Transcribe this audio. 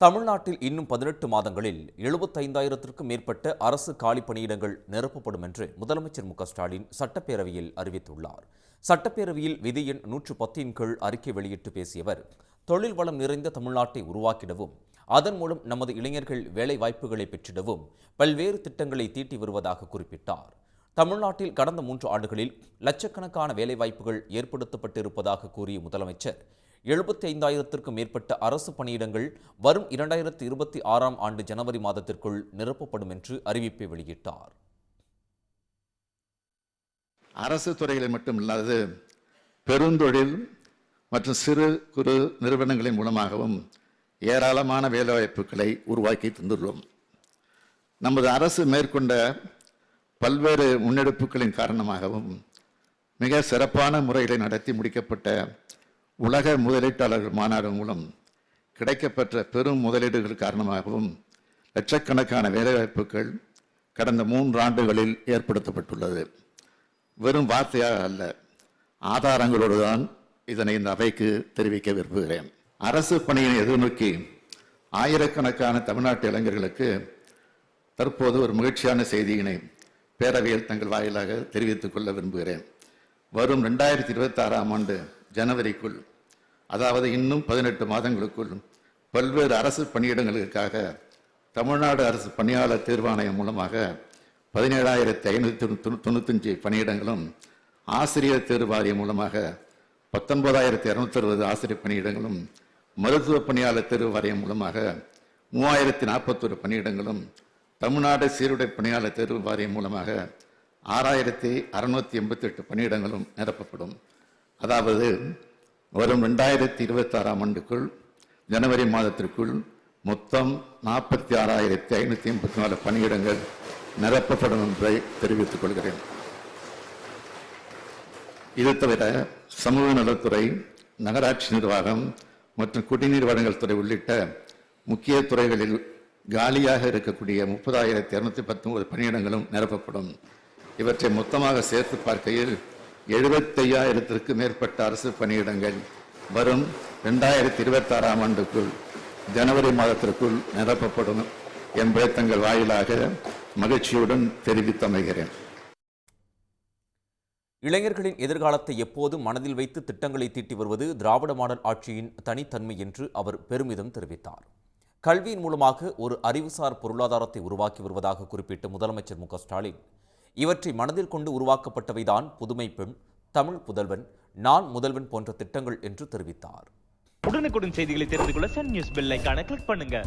தமிழ்நாட்டில் இன்னும் பதினெட்டு மாதங்களில் எழுபத்தைந்தாயிரத்திற்கும் மேற்பட்ட அரசு காலி பணியிடங்கள் நிரப்பப்படும் என்று முதலமைச்சர் மு ஸ்டாலின் சட்டப்பேரவையில் அறிவித்துள்ளார். சட்டப்பேரவையில் விதி எண் நூற்று பத்தின் கீழ் அறிக்கை வெளியிட்டு பேசியவர் தொழில் வளம் நிறைந்த தமிழ்நாட்டை உருவாக்கிடவும் அதன் மூலம் நமது இளைஞர்கள் வேலை வாய்ப்புகளை பெற்றிடவும் பல்வேறு திட்டங்களை தீட்டி வருவதாக குறிப்பிட்டார். தமிழ்நாட்டில் கடந்த மூன்று ஆண்டுகளில் லட்சக்கணக்கான வேலைவாய்ப்புகள் ஏற்படுத்தப்பட்டிருப்பதாக கூறிய முதலமைச்சர் எழுபத்தி ஐந்தாயிரத்திற்கும் மேற்பட்ட அரசு பணியிடங்கள் வரும் இரண்டாயிரத்தி இருபத்தி ஆறாம் ஆண்டு ஜனவரி மாதத்திற்குள் நிரப்பப்படும் என்று அறிவிப்பை வெளியிட்டார். அரசு துறைகளில் மட்டுமில்லாது பெருந்தொழில் மற்றும் சிறு குறு நிறுவனங்களின் மூலமாகவும் ஏராளமான வேலைவாய்ப்புகளை உருவாக்கி தந்துள்ளோம். நமது அரசு மேற்கொண்ட பல்வேறு முன்னெடுப்புகளின் காரணமாகவும் மிக சிறப்பான முறையில் நடத்தி முடிக்கப்பட்ட உலக முதலீட்டாளர்கள் மாநாடு மூலம் கிடைக்கப்பெற்ற பெரும் முதலீடுகள் காரணமாகவும் லட்சக்கணக்கான வேலைவாய்ப்புகள் கடந்த மூன்று ஆண்டுகளில் ஏற்படுத்தப்பட்டுள்ளது. வெறும் வார்த்தையாக அல்ல ஆதாரங்களோடு தான் இதனை இந்த அவைக்கு தெரிவிக்க விரும்புகிறேன். அரசு பணியினை எதிர்நோக்கி ஆயிரக்கணக்கான தமிழ்நாட்டு இளைஞர்களுக்கு தற்போது ஒரு மகிழ்ச்சியான செய்தியினை பேரவையில் தங்கள் வாயிலாக தெரிவித்துக் கொள்ள விரும்புகிறேன். வரும் ரெண்டாயிரத்தி இருபத்தி ஆறாம் ஆண்டு ஜனவரிக்குள் அதாவது இன்னும் பதினெட்டு மாதங்களுக்குள் பல்வேறு அரசு பணியிடங்களுக்காக தமிழ்நாடு அரசு பணியாளர் தேர்வாணையம் மூலமாக பதினேழாயிரத்தி ஐநூற்றி தொண்ணூத்தஞ்சு பணியிடங்களும் ஆசிரியர் தேர்வு வாரியம் மூலமாக பத்தொன்பதாயிரத்தி இரநூத்தி அறுபது ஆசிரியர் பணியிடங்களும் மருத்துவ பணியாளர் தேர்வு வாரியம் மூலமாக மூவாயிரத்தி நாற்பத்தொரு பணியிடங்களும் தமிழ்நாடு சீருடை பணியாளர் தேர்வு வாரியம் மூலமாக ஆறாயிரத்தி அறுநூத்தி எண்பத்தி எட்டு பணியிடங்களும் நிரப்பப்படும். அதாவது வரும் ரெண்டாயிரத்தி இருபத்தி ஆறாம் ஆண்டுக்குள் ஜனவரி மாதத்திற்குள் மொத்தம் நாற்பத்தி ஆறாயிரத்தி ஐநூற்றி எண்பத்தி நாலு பணியிடங்கள் நிரப்பப்படும் என்பதை தெரிவித்துக் கொள்கிறேன். இது தவிர சமூக நலத்துறை நகராட்சி நிர்வாகம் மற்றும் குடிநீர் வழங்கல் துறை உள்ளிட்ட முக்கிய துறைகளில் காலியாக இருக்கக்கூடிய முப்பதாயிரத்தி இரநூத்தி பத்தொன்பது பணியிடங்களும் நிரப்பப்படும். இவற்றை மொத்தமாக சேர்த்து பார்க்கையில் எழுபத்தையாயிரத்திற்கு மேற்பட்ட அரசு பணியிடங்கள் வரும் ரெண்டாயிரத்தி இருபத்தி ஆறாம் ஆண்டுக்குள் ஜனவரி மாதத்திற்குள் நிரப்பப்படும் என்பதை தங்கள் வாயிலாக மகிழ்ச்சியுடன் தெரிவித்தமைகிறேன் இளைஞர்களின் எதிர்காலத்தை எப்போதும் மனதில் வைத்து திட்டங்களை தீட்டி வருவது திராவிட மாடல் ஆட்சியின் தனித்தன்மை என்று அவர் பெருமிதம் தெரிவித்தார். கல்வியின் மூலமாக ஒரு அறிவுசார் பொருளாதாரத்தை உருவாக்கி வருவதாக குறிப்பிட்ட முதலமைச்சர் மு ஸ்டாலின் இவற்றை மனதில் கொண்டு உருவாக்கப்பட்டவைதான் புதுமை பெண் தமிழ் புதல்வன் நான் முதல்வன் போன்ற திட்டங்கள் என்று தெரிவித்தார். உடனுக்குடன் செய்திகளை தெரிந்து கொள்ள சன் நியூஸ் பெல் கிளிக் பண்ணுங்க.